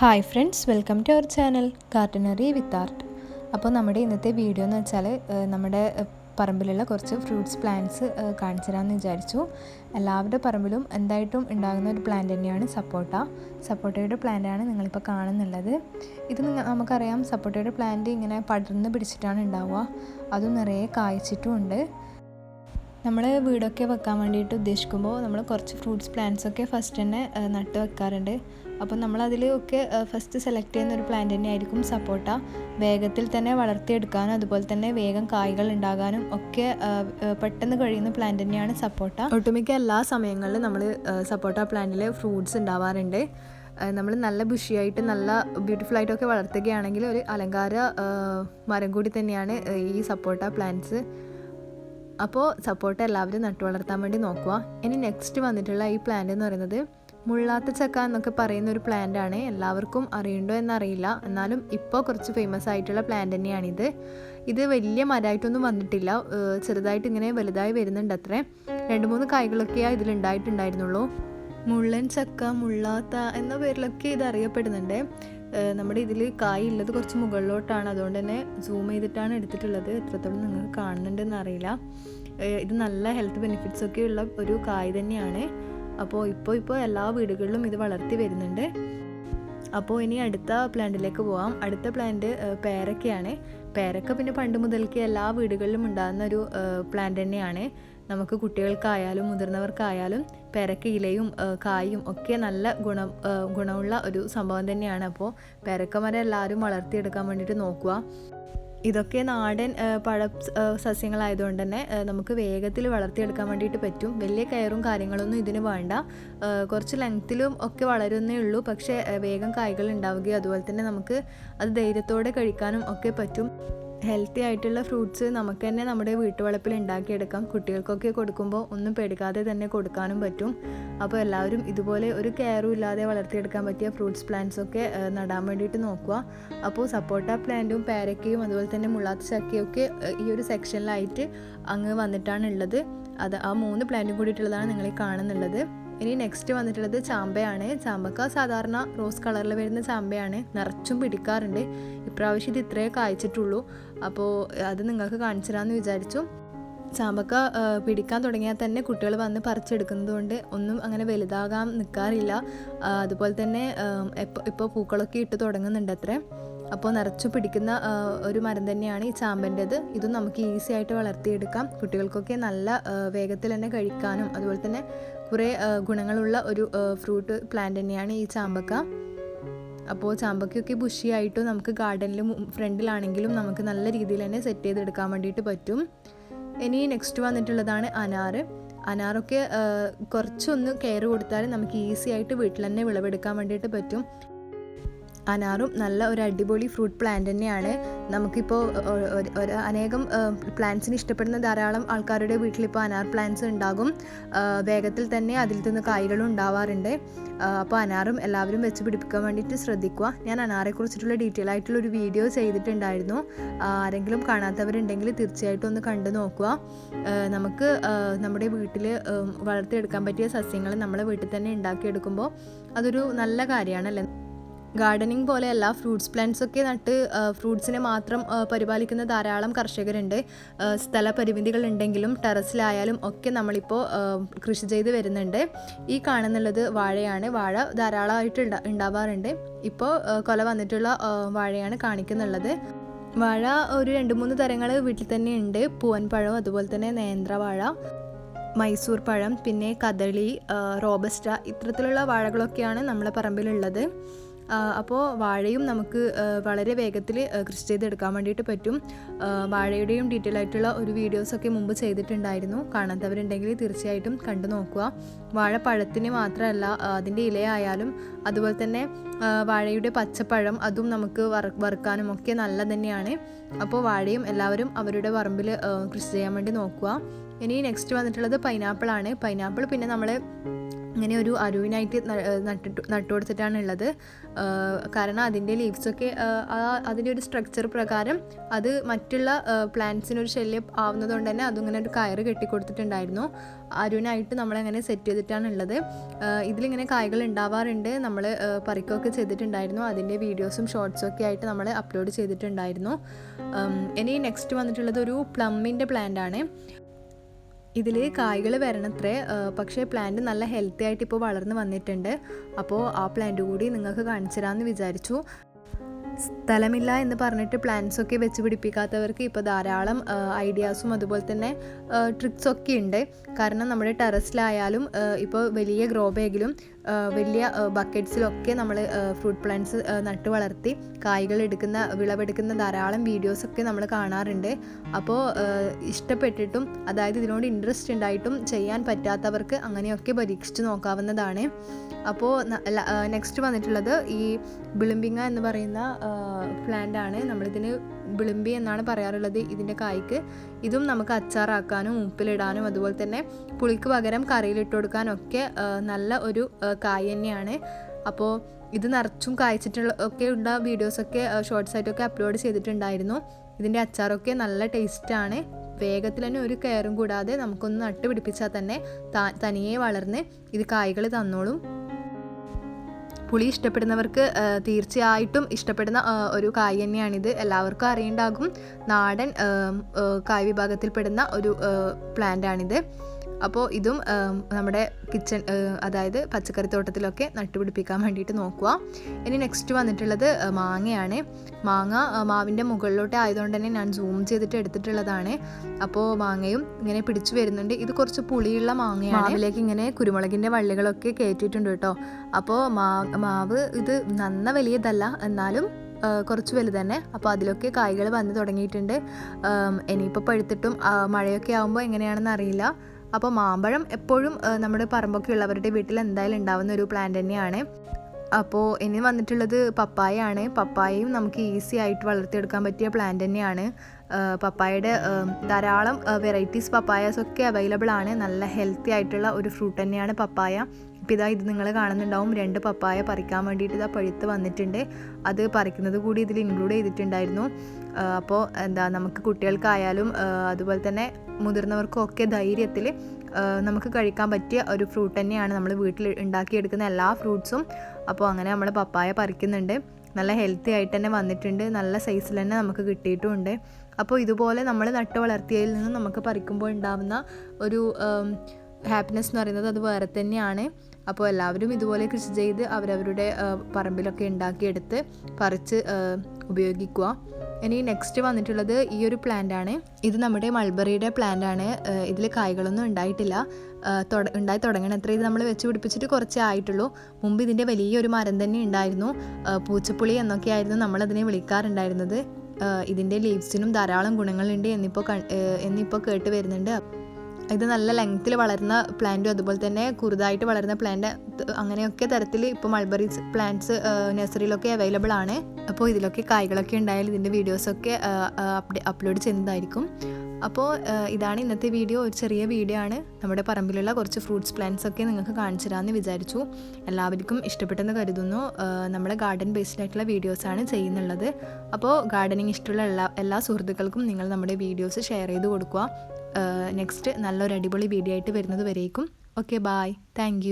Hi friends welcome to our channel Gardenery with Art അപ്പോൾ നമ്മുടെ ഇന്നത്തെ വീഡിയോ എന്ന് വെച്ചാൽ നമ്മുടെ പറമ്പിലുള്ള കുറച്ച് ഫ്രൂട്ട്സ് പ്ലാന്റ്സ് കാണിച്ചു തരാമെന്ന് വിചാരിച്ചു. എല്ലാവരുടെ പറമ്പിലും എന്തായിട്ടും ഉണ്ടാകുന്ന ഒരു പ്ലാന്റ് തന്നെയാണ് സപ്പോട്ട. സപ്പോട്ടയുടെ പ്ലാന്റാണ് നിങ്ങളിപ്പോൾ കാണുന്നുള്ളത്. ഇത് നമുക്കറിയാം സപ്പോട്ടയുടെ പ്ലാന്റ് ഇങ്ങനെ പടർന്ന് പിടിച്ചിട്ടാണ് ഉണ്ടാവുക. അതും നിറയെ കായ്ച്ചിട്ടും ഉണ്ട്. നമ്മൾ വീടൊക്കെ വെക്കാൻ വേണ്ടിയിട്ട് ഉദ്ദേശിക്കുമ്പോൾ നമ്മൾ കുറച്ച് ഫ്രൂട്ട്സ് പ്ലാന്റ്സ് ഒക്കെ ഫസ്റ്റ് തന്നെ നട്ട് വെക്കാറുണ്ട്. അപ്പോൾ നമ്മളതിൽ ഒക്കെ ഫസ്റ്റ് സെലക്ട് ചെയ്യുന്ന ഒരു പ്ലാന്റ് തന്നെയായിരിക്കും സപ്പോട്ട. വേഗത്തിൽ തന്നെ വളർത്തിയെടുക്കാനും അതുപോലെ തന്നെ വേഗം കായ്കൾ ഉണ്ടാകാനും ഒക്കെ പെട്ടെന്ന് കഴിയുന്ന പ്ലാന്റ് തന്നെയാണ് സപ്പോട്ട. ഒട്ടുമിക്ക എല്ലാ സമയങ്ങളിലും നമ്മൾ സപ്പോട്ട പ്ലാന്റിൽ ഫ്രൂട്ട്സ് ഉണ്ടാവാറുണ്ട്. നമ്മൾ നല്ല ബുഷിയായിട്ട് നല്ല ബ്യൂട്ടിഫുൾ ആയിട്ടൊക്കെ വളർത്തുകയാണെങ്കിൽ ഒരു അലങ്കാര മരം കൂടി തന്നെയാണ് ഈ സപ്പോട്ട പ്ലാന്റ്സ് അപ്പോൾ സപ്പോർട്ട് എല്ലാവരും നട്ടു വളർത്താൻ വേണ്ടി നോക്കുക. ഇനി നെക്സ്റ്റ് വന്നിട്ടുള്ള ഈ പ്ലാന്റ് എന്ന് പറയുന്നത് മുള്ളാത്ത ചക്ക എന്നൊക്കെ പറയുന്ന ഒരു പ്ലാന്റ് ആണ്. എല്ലാവർക്കും അറിയണ്ടോ എന്നറിയില്ല. എന്നാലും ഇപ്പോൾ കുറച്ച് ഫേമസ് ആയിട്ടുള്ള പ്ലാന്റ് തന്നെയാണിത്. ഇത് വലിയ മരമായിട്ടൊന്നും വന്നിട്ടില്ല. ചെറുതായിട്ട് ഇങ്ങനെ വലുതായി വരുന്നുണ്ട് അത്രേ. രണ്ട് മൂന്ന് കായ്കളൊക്കെയാണ് ഇതിലുണ്ടായിട്ടുണ്ടായിരുന്നുള്ളൂ മുള്ളൻ ചക്ക മുള്ളാത്ത എന്ന പേരിലൊക്കെ ഇത് അറിയപ്പെടുന്നുണ്ട്. നമ്മുടെ ഇതിൽ കായ് ഉള്ളത് കുറച്ച് മുകളിലോട്ടാണ്. അതുകൊണ്ട് തന്നെ സൂം ചെയ്തിട്ടാണ് എടുത്തിട്ടുള്ളത്. എത്രത്തോളം നിങ്ങൾക്ക് കാണുന്നുണ്ടെന്ന് അറിയില്ല. ഇത് നല്ല ഹെൽത്ത് ബെനിഫിറ്റ്സ് ഒക്കെ ഉള്ള ഒരു കായ് തന്നെയാണ്. അപ്പോൾ ഇപ്പോൾ ഇപ്പോൾ എല്ലാ വീടുകളിലും ഇത് വളർത്തി വരുന്നുണ്ട്. അപ്പോൾ ഇനി അടുത്ത പ്ലാന്റിലേക്ക് പോവാം. അടുത്ത പ്ലാന്റ് പേരക്കയാണ്. പേരക്ക പിന്നെ പണ്ട് മുതൽക്ക് എല്ലാ വീടുകളിലും ഉണ്ടാകുന്ന ഒരു പ്ലാന്റ് തന്നെയാണ്. നമുക്ക് കുട്ടികൾക്കായാലും മുതിർന്നവർക്കായാലും പേരക്ക ഇലയും കായും ഒക്കെ നല്ല ഗുണം ഗുണമുള്ള ഒരു സംഭവം തന്നെയാണ്. അപ്പോൾ പേരക്ക മരം എല്ലാവരും വളർത്തിയെടുക്കാൻ വേണ്ടിയിട്ട് നോക്കുക. ഇതൊക്കെ നാടൻ പഴ സസ്യങ്ങളായതുകൊണ്ട് തന്നെ നമുക്ക് വേഗത്തിൽ വളർത്തിയെടുക്കാൻ വേണ്ടിയിട്ട് പറ്റും. വലിയ കയറും കാര്യങ്ങളൊന്നും ഇതിന് വേണ്ട. കുറച്ച് ലെങ്ത്തിലും ഒക്കെ വളരുന്നേ ഉള്ളൂ. പക്ഷേ വേഗം കായ്കൾ ഉണ്ടാവുകയും അതുപോലെ തന്നെ നമുക്ക് അത് ധൈര്യത്തോടെ കഴിക്കാനും ഒക്കെ പറ്റും. ഹെൽത്തി ആയിട്ടുള്ള ഫ്രൂട്ട്സ് നമുക്ക് തന്നെ നമ്മുടെ വീട്ടുവളപ്പിൽ ഉണ്ടാക്കിയെടുക്കാം. കുട്ടികൾക്കൊക്കെ കൊടുക്കുമ്പോൾ ഒന്നും പേടിക്കാതെ തന്നെ കൊടുക്കാനും പറ്റും. അപ്പോൾ എല്ലാവരും ഇതുപോലെ ഒരു കെയറും ഇല്ലാതെ വളർത്തിയെടുക്കാൻ പറ്റിയ ഫ്രൂട്ട്സ് പ്ലാന്റ്സ് ഒക്കെ നടാൻ വേണ്ടിയിട്ട് നോക്കുക. അപ്പോൾ സപ്പോട്ട പ്ലാന്റും പേരക്കയും അതുപോലെ തന്നെ മുള്ളാത്ത ചക്കയൊക്കെ ഈ ഒരു സെക്ഷനിലായിട്ട് അങ്ങ് വന്നിട്ടാണ് ഉള്ളത്. അത് ആ മൂന്ന് പ്ലാന്റും കൂടിയിട്ടുള്ളതാണ് നിങ്ങൾ കാണുന്നുള്ളത്. ഇനി നെക്സ്റ്റ് വന്നിട്ടുള്ളത് ചാമ്പയാണ്. ചാമ്പക്ക സാധാരണ റോസ് കളറിൽ വരുന്ന ചാമ്പയാണ്. നിറച്ചും പിടിക്കാറുണ്ട്. ഇപ്രാവശ്യം ഇത് ഇത്രയേ കായ്ച്ചിട്ടുള്ളൂ. അപ്പോൾ അത് നിങ്ങൾക്ക് കാണിച്ചു വിചാരിച്ചു. ചാമ്പക്ക പിടിക്കാൻ തുടങ്ങിയാൽ തന്നെ കുട്ടികൾ വന്ന് പറിച്ചെടുക്കുന്നത് കൊണ്ട് ഒന്നും അങ്ങനെ വലുതാകാൻ നിൽക്കാറില്ല അതുപോലെ തന്നെ ഇപ്പോൾ പൂക്കളൊക്കെ ഇട്ട് തുടങ്ങുന്നുണ്ട് അത്രേ അപ്പോൾ നിറച്ചു പിടിക്കുന്ന ഒരു മരം തന്നെയാണ് ഈ ചാമ്പന്റെത്. ഇതും നമുക്ക് ഈസി ആയിട്ട് വളർത്തിയെടുക്കാം. കുട്ടികൾക്കൊക്കെ നല്ല വേഗത്തിൽ തന്നെ കഴിക്കാനും അതുപോലെ തന്നെ കുറേ ഗുണങ്ങളുള്ള ഒരു ഫ്രൂട്ട് പ്ലാന്റ് തന്നെയാണ് ഈ ചാമ്പക്ക. അപ്പോൾ ചാമ്പക്കൊക്കെ ബുഷിയായിട്ടും നമുക്ക് ഗാർഡനിലും ഫ്രണ്ടിലാണെങ്കിലും നമുക്ക് നല്ല രീതിയിൽ തന്നെ സെറ്റ് ചെയ്തെടുക്കാൻ വേണ്ടിയിട്ട് പറ്റും. ഇനി നെക്സ്റ്റ് വന്നിട്ടുള്ളതാണ് അനാറ്. അനാറൊക്കെ കുറച്ചൊന്ന് കെയർ കൊടുത്താൽ നമുക്ക് ഈസി ആയിട്ട് വീട്ടിൽ തന്നെ വിളവെടുക്കാൻ വേണ്ടിയിട്ട് പറ്റും. അനാറും നല്ല ഒരു അടിപൊളി ഫ്രൂട്ട് പ്ലാന്റ് തന്നെയാണ്. നമുക്കിപ്പോൾ അനേകം പ്ലാന്റ്സിന് ഇഷ്ടപ്പെടുന്ന ധാരാളം ആൾക്കാരുടെ വീട്ടിലിപ്പോൾ അനാർ പ്ലാന്റ്സ് ഉണ്ടാകും. വേഗത്തിൽ തന്നെ അതിൽ നിന്ന് കായ്കളും ഉണ്ടാവാറുണ്ട്. അപ്പോൾ അനാറും എല്ലാവരും വെച്ച് പിടിപ്പിക്കാൻ വേണ്ടിയിട്ട് ശ്രദ്ധിക്കുക. ഞാൻ അനാറെ കുറിച്ചിട്ടുള്ള ഡീറ്റെയിൽ ആയിട്ടുള്ള ഒരു വീഡിയോ ചെയ്തിട്ടുണ്ടായിരുന്നു. ആരെങ്കിലും കാണാത്തവരുണ്ടെങ്കിൽ തീർച്ചയായിട്ടും ഒന്ന് കണ്ടു നോക്കുക. നമുക്ക് നമ്മുടെ വീട്ടിൽ വളർത്തിയെടുക്കാൻ പറ്റിയ സസ്യങ്ങൾ നമ്മളെ വീട്ടിൽ തന്നെ ഉണ്ടാക്കിയെടുക്കുമ്പോൾ അതൊരു നല്ല കാര്യമാണല്ലേ ഗാർഡനിങ് പോലെയല്ല ഫ്രൂട്ട്സ് പ്ലാന്റ്സ് ഒക്കെ നട്ട് ഫ്രൂട്ട്സിനെ മാത്രം പരിപാലിക്കുന്ന ധാരാളം കർഷകരുണ്ട്. സ്ഥല പരിമിതികൾ ഉണ്ടെങ്കിലും ടെറസിലായാലും ഒക്കെ നമ്മളിപ്പോൾ കൃഷി ചെയ്ത് വരുന്നുണ്ട്. ഈ കാണുന്നുള്ളത് വാഴയാണ്. വാഴ ധാരാളമായിട്ട് ഉണ്ടാ ഉണ്ടാവാറുണ്ട് ഇപ്പോൾ കൊല വന്നിട്ടുള്ള വാഴയാണ് കാണിക്കുന്നുള്ളത്. വാഴ ഒരു രണ്ട് മൂന്ന് തരങ്ങൾ വീട്ടിൽ തന്നെ ഉണ്ട്. പൂവൻ പഴം അതുപോലെ തന്നെ നേന്ത്രവാഴ മൈസൂർ പഴം പിന്നെ കദളി റോബസ്റ്റ ഇത്തരത്തിലുള്ള വാഴകളൊക്കെയാണ് നമ്മളെ പറമ്പിലുള്ളത്. അപ്പോൾ വാഴയും നമുക്ക് വളരെ വേഗത്തിൽ കൃഷി ചെയ്തെടുക്കാൻ വേണ്ടിയിട്ട് പറ്റും. വാഴയുടെയും ഡീറ്റെയിൽ ആയിട്ടുള്ള ഒരു വീഡിയോസൊക്കെ മുമ്പ് ചെയ്തിട്ടുണ്ടായിരുന്നു. കാണാത്തവരുണ്ടെങ്കിൽ തീർച്ചയായിട്ടും കണ്ടു നോക്കുക. വാഴപ്പഴത്തിന് മാത്രമല്ല ആ, അതിന്റെ ഇലയായാലും അതുപോലെ തന്നെ വാഴയുടെ പച്ചപ്പഴം അതും നമുക്ക് വറ വറുക്കാനും ഒക്കെ നല്ല തന്നെയാണ്. അപ്പോൾ വാഴയും എല്ലാവരും അവരുടെ പറമ്പിൽ കൃഷി ചെയ്യാൻ വേണ്ടി നോക്കുക. ഇനി നെക്സ്റ്റ് വന്നിട്ടുള്ളത് പൈനാപ്പിൾ ആണ്. പൈനാപ്പിൾ പിന്നെ നമ്മൾ ഇങ്ങനെ ഒരു അരുവിനായിട്ട് നട്ടിട്ട് നട്ടു കൊടുത്തിട്ടാണ് ഉള്ളത് കാരണം അതിന്റെ ലീവ്സൊക്കെ അതിന്റെ ഒരു സ്ട്രക്ചർ പ്രകാരം അത് മറ്റുള്ള പ്ലാന്റ്സിനൊരു ശല്യം ആവുന്നതുകൊണ്ട് തന്നെ അതിങ്ങനെ ഒരു കയറ് കെട്ടിക്കൊടുത്തിട്ടുണ്ടായിരുന്നു. അരുവിനായിട്ട് നമ്മളങ്ങനെ സെറ്റ് ചെയ്തിട്ടാണ് ഉള്ളത് ഇതിലിങ്ങനെ കായ്കൾ ഉണ്ടാവാറുണ്ട്. നമ്മൾ പറിക്കുകയൊക്കെ ചെയ്തിട്ടുണ്ടായിരുന്നു. അതിന്റെ വീഡിയോസും ഷോർട്സും ഒക്കെ ആയിട്ട് നമ്മൾ അപ്ലോഡ് ചെയ്തിട്ടുണ്ടായിരുന്നു. ഇനി നെക്സ്റ്റ് വന്നിട്ടുള്ളത് ഒരു പ്ലമ്മിന്റെ പ്ലാന്റ് ആണ് ഇതിൽ കായ്കൾ വരണത്രേ പക്ഷേ പ്ലാന്റ് നല്ല ഹെൽത്തി ആയിട്ട് ഇപ്പോൾ വളർന്ന് വന്നിട്ടുണ്ട്. അപ്പോൾ ആ പ്ലാന്റ് കൂടി നിങ്ങൾക്ക് കാണിച്ചു തരാമെന്ന് വിചാരിച്ചു. സ്ഥലമില്ല എന്ന് പറഞ്ഞിട്ട് പ്ലാൻസ് ഒക്കെ വെച്ച് പിടിപ്പിക്കാത്തവർക്ക് ഇപ്പോൾ ധാരാളം ഐഡിയാസും അതുപോലെ തന്നെ ട്രിക്സൊക്കെ ഉണ്ട്. കാരണം നമ്മുടെ ടെറസിലായാലും ഇപ്പോൾ വലിയ ഗ്രോ ബാഗിലും വലിയ ബക്കറ്റ്സിലൊക്കെ നമ്മൾ ഫ്രൂട്ട് പ്ലാന്റ്സ് നട്ട് വളർത്തി കായ്കൾ എടുക്കുന്ന വിളവെടുക്കുന്ന ധാരാളം വീഡിയോസൊക്കെ നമ്മൾ കാണാറുണ്ട്. അപ്പോൾ ഇഷ്ടപ്പെട്ടിട്ടും അതായത് ഇതിനോട് ഇൻട്രസ്റ്റ് ഉണ്ടായിട്ടും ചെയ്യാൻ പറ്റാത്തവർക്ക് അങ്ങനെയൊക്കെ പരീക്ഷിച്ച് നോക്കാവുന്നതാണ്. അപ്പോൾ നെക്സ്റ്റ് വന്നിട്ടുള്ളത് ഈ ബിളിമ്പിങ്ങ എന്ന് പറയുന്ന പ്ലാന്റ് ആണ്. നമ്മളിതിന് വിളിമ്പി എന്നാണ് പറയാറുള്ളത് ഇതിന്റെ കായ്ക്ക്. ഇതും നമുക്ക് അച്ചാറാക്കാനും ഉപ്പിലിടാനും അതുപോലെ തന്നെ പുളിക്ക് പകരം കറിയിലിട്ട് കൊടുക്കാനും ഒക്കെ ആ, നല്ല ഒരു കായ് തന്നെയാണ്. അപ്പോൾ ഇത് നിറച്ചും കായ്ച്ചിട്ടുള്ള ഒക്കെ ഉള്ള വീഡിയോസൊക്കെ ഷോർട്സ് ആയിട്ടൊക്കെ അപ്ലോഡ് ചെയ്തിട്ടുണ്ടായിരുന്നു. ഇതിന്റെ അച്ചാറൊക്കെ നല്ല ടേസ്റ്റാണ് വേഗത്തിൽ തന്നെ ഒരു കെയറും കൂടാതെ നമുക്കൊന്ന് നട്ട് പിടിപ്പിച്ചാൽ തന്നെ തനിയെ വളർന്ന് ഇത് കായ്കൾ തന്നോളും. പുളി ഇഷ്ടപ്പെടുന്നവർക്ക് തീർച്ചയായിട്ടും ഇഷ്ടപ്പെടുന്ന ഒരു കായ് തന്നെയാണിത്. എല്ലാവർക്കും അറിയണ്ടാകും. നാടൻ കായ് വിഭാഗത്തിൽപ്പെടുന്ന ഒരു പ്ലാന്റ് ആണിത്. അപ്പോൾ ഇതും നമ്മുടെ കിച്ചൺ അതായത് പച്ചക്കറി തോട്ടത്തിലൊക്കെ നട്ടുപിടിപ്പിക്കാൻ വേണ്ടിയിട്ട് നോക്കുക. ഇനി നെക്സ്റ്റ് വന്നിട്ടുള്ളത് മാങ്ങയാണ്. മാങ്ങ മാവിന്റെ മുകളിലോട്ട് ആയതുകൊണ്ട് തന്നെ ഞാൻ സൂം ചെയ്തിട്ട് എടുത്തിട്ടുള്ളതാണ്. അപ്പോൾ മാങ്ങയും ഇങ്ങനെ പിടിച്ചു വരുന്നുണ്ട്. ഇത് കുറച്ച് പുളിയുള്ള മാങ്ങയാണ്. മാവിലേക്ക് ഇങ്ങനെ കുരുമുളകിന്റെ വള്ളികളൊക്കെ കയറ്റിയിട്ടുണ്ട് കേട്ടോ. അപ്പോൾ മാവ് ഇത് നന്ന വലിയതല്ല എന്നാലും കുറച്ച് വലുത് തന്നെ. അപ്പോൾ അതിലൊക്കെ കായ്കൾ വന്ന് തുടങ്ങിയിട്ടുണ്ട്. ഇനിയിപ്പോൾ പഴുത്തിട്ടും മഴയൊക്കെ ആകുമ്പോൾ എങ്ങനെയാണെന്ന് അറിയില്ല. അപ്പോൾ മാമ്പഴം എപ്പോഴും നമ്മുടെ പറമ്പൊക്കെ ഉള്ളവരുടെ വീട്ടിൽ എന്തായാലും ഉണ്ടാവുന്ന ഒരു പ്ലാന്റ് തന്നെയാണ്. അപ്പോൾ ഇനി വന്നിട്ടുള്ളത് പപ്പായ ആണ് പപ്പായയും നമുക്ക് ഈസി ആയിട്ട് വളർത്തിയെടുക്കാൻ പറ്റിയ പ്ലാന്റ് തന്നെയാണ്. പപ്പായയുടെ ധാരാളം വെറൈറ്റീസ് പപ്പായാസ് ഒക്കെ അവൈലബിൾ ആണ്. നല്ല ഹെൽത്തി ആയിട്ടുള്ള ഒരു ഫ്രൂട്ട് തന്നെയാണ് പപ്പായ. ഇപ്പം ഇതാ ഇത് നിങ്ങൾ കാണുന്നുണ്ടാവും. രണ്ട് പപ്പായ പറിക്കാൻ വേണ്ടിയിട്ട് ഇതാ പഴുത്ത് വന്നിട്ടുണ്ട്. അത് പറിക്കുന്നത് കൂടി ഇതിൽ ഇൻക്ലൂഡ് ചെയ്തിട്ടുണ്ടായിരുന്നു. അപ്പോൾ എന്താ നമുക്ക് കുട്ടികൾക്കായാലും അതുപോലെ തന്നെ മുതിർന്നവർക്കും ഒക്കെ ധൈര്യത്തിൽ നമുക്ക് കഴിക്കാൻ പറ്റിയ ഒരു ഫ്രൂട്ട് തന്നെയാണ് നമ്മൾ വീട്ടിൽ ഉണ്ടാക്കിയെടുക്കുന്ന എല്ലാ ഫ്രൂട്ട്സും അപ്പോൾ അങ്ങനെ നമ്മൾ പപ്പായ പറിക്കുന്നുണ്ട്. നല്ല ഹെൽത്തി ആയിട്ട് തന്നെ വന്നിട്ടുണ്ട്. നല്ല സൈസിൽ തന്നെ നമുക്ക് കിട്ടിയിട്ടുമുണ്ട് അപ്പോൾ ഇതുപോലെ നമ്മൾ നട്ട് വളർത്തിയതിൽ നിന്ന് നമുക്ക് പറിക്കുമ്പോൾ ഉണ്ടാകുന്ന ഒരു ഹാപ്പിനെസ് എന്ന് പറയുന്നത് അത് വേറെ തന്നെയാണ്. അപ്പോൾ എല്ലാവരും ഇതുപോലെ കൃഷി ചെയ്ത് അവരവരുടെ പറമ്പിലൊക്കെ ഉണ്ടാക്കിയെടുത്ത് പറിച്ച് ഉപയോഗിക്കുക. ഇനി നെക്സ്റ്റ് വന്നിട്ടുള്ളത് ഈ ഒരു പ്ലാന്റ് ആണ്. ഇത് നമ്മുടെ മൾബറിയുടെ പ്ലാന്റ് ആണ്. ഇതിൽ കായ്കളൊന്നും ഉണ്ടായിട്ടില്ല. ഉണ്ടായി തുടങ്ങണം എത്ര ഇത് നമ്മൾ വെച്ച് പിടിപ്പിച്ചിട്ട് കുറച്ചേ ആയിട്ടുള്ളൂ. മുമ്പ് ഇതിന്റെ വലിയൊരു മരം തന്നെ ഉണ്ടായിരുന്നു. പൂച്ചപ്പുളി എന്നൊക്കെ ആയിരുന്നു നമ്മളതിനെ വിളിക്കാറുണ്ടായിരുന്നത്. ഇതിന്റെ ലീവ്സിനും ധാരാളം ഗുണങ്ങളുണ്ട് എന്നിപ്പോൾ എന്നിപ്പോൾ കേട്ട് വരുന്നുണ്ട്. ഇത് നല്ല ലെങ്ത്തിൽ വളരുന്ന പ്ലാന്റും അതുപോലെ തന്നെ കുറുതായിട്ട് വളരുന്ന പ്ലാന്റ് അങ്ങനെയൊക്കെ തരത്തിൽ ഇപ്പോൾ മൾബറീസ് പ്ലാന്റ്സ് നഴ്സറിയിലൊക്കെ അവൈലബിൾ ആണ്. അപ്പോൾ ഇതിലൊക്കെ കായ്കളൊക്കെ ഉണ്ടായാൽ ഇതിന്റെ വീഡിയോസൊക്കെ അപ്ലോഡ് ചെയ്യുന്നതായിരിക്കും. അപ്പോൾ ഇതാണ് ഇന്നത്തെ വീഡിയോ ഒരു ചെറിയ വീഡിയോ ആണ്. നമ്മുടെ പറമ്പിലുള്ള കുറച്ച് ഫ്രൂട്ട്സ് പ്ലാന്റ്സ് ഒക്കെ നിങ്ങൾക്ക് കാണിച്ചു തരാമെന്ന് വിചാരിച്ചു. എല്ലാവർക്കും ഇഷ്ടപ്പെട്ടെന്ന് കരുതുന്നു. നമ്മുടെ ഗാർഡൻ ബേസ്ഡ് ആയിട്ടുള്ള വീഡിയോസാണ് ചെയ്യുന്നുള്ളത്. അപ്പോൾ ഗാർഡനിങ് ഇഷ്ടമുള്ള എല്ലാ എല്ലാ സുഹൃത്തുക്കൾക്കും നിങ്ങൾ നമ്മുടെ വീഡിയോസ് ഷെയർ ചെയ്ത് കൊടുക്കുക. നെക്സ്റ്റ് നല്ലൊരു അടിപൊളി വീഡിയോ ആയിട്ട് വരുന്നത് വരേക്കും. Okay bye thank